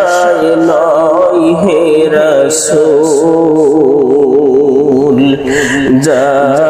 আশায় নয় হে রসুল জাহান্নাম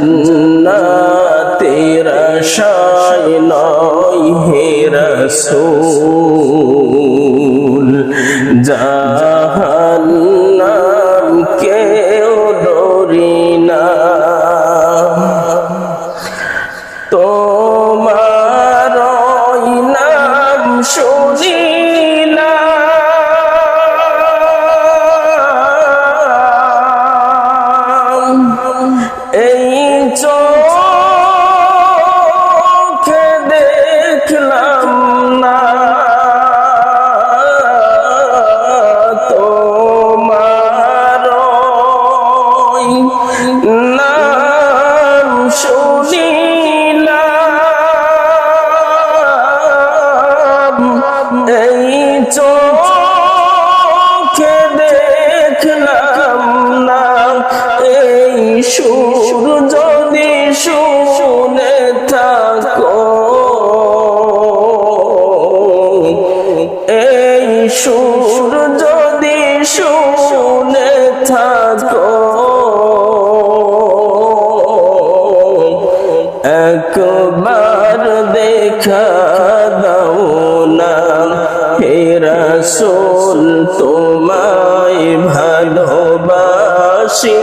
জন্নাতের আশায় নয় হে রসুল। একবার দেখা দাও না। হে রসুল, তোমায় ভালোবাসি।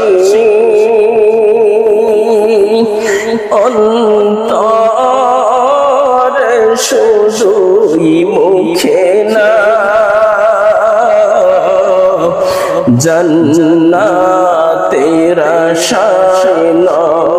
অন্তরে শুধুই মুখে না। জন্নাতের আশায় নয়।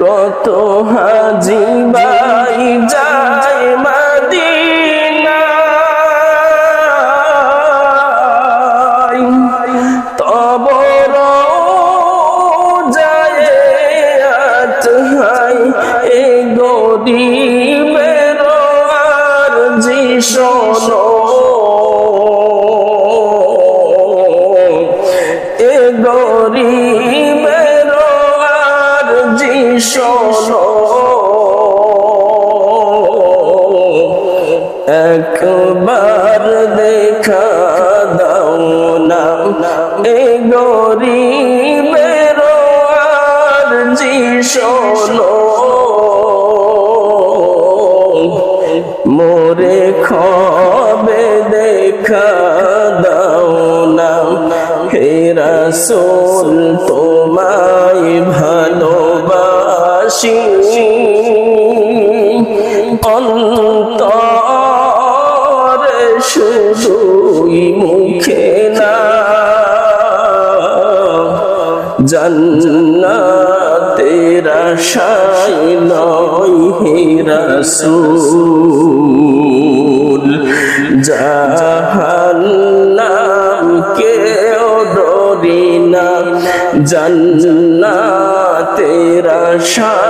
কত হাজি বাই যায় মদিনায়। তব যায় এ গরিবের আর জি শোনো। এ জি শোনো। একবার দেখা দাও না। এ গরিবের জি শোনো। মোরে খবে দেখা দাও না। হে রাসূল, তোমায় ভালোবাসি অন্তরে শুধুই মুখে না। আশায় নয় হে রাসূল। জাহান্নাম কেউ ডরি না আশায়